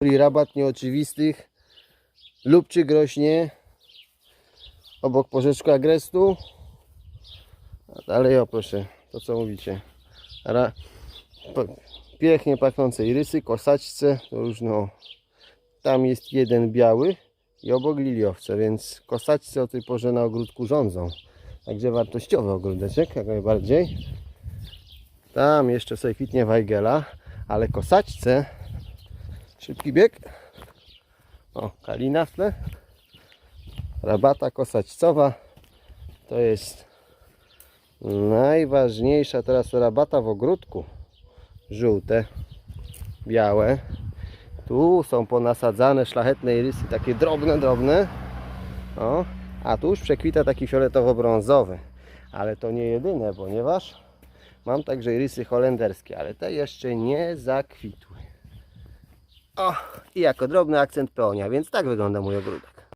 rabat nieoczywistych lub czy grośnie obok porzeczku agrestu. Dalej o proszę, to co mówicie. Ra, pięknie pachnące irysy, kosaćce, to no. Tam jest jeden biały i obok liliowce, więc kosaćce o tej porze na ogródku rządzą. Także wartościowy ogródeczek, jak najbardziej. Tam jeszcze sobie kwitnie wajgela, ale kosaćce, szybki bieg. O, kalina w tle. Rabata kosaćcowa to jest najważniejsza teraz rabata w ogródku. Żółte, białe. Tu są ponasadzane szlachetne irysy, takie drobne, drobne. O, a tu już przekwita taki fioletowo-brązowy. Ale to nie jedyne, ponieważ mam także irysy holenderskie, ale te jeszcze nie zakwitły. O, i jako drobny akcent peonia, więc tak wygląda mój ogródek.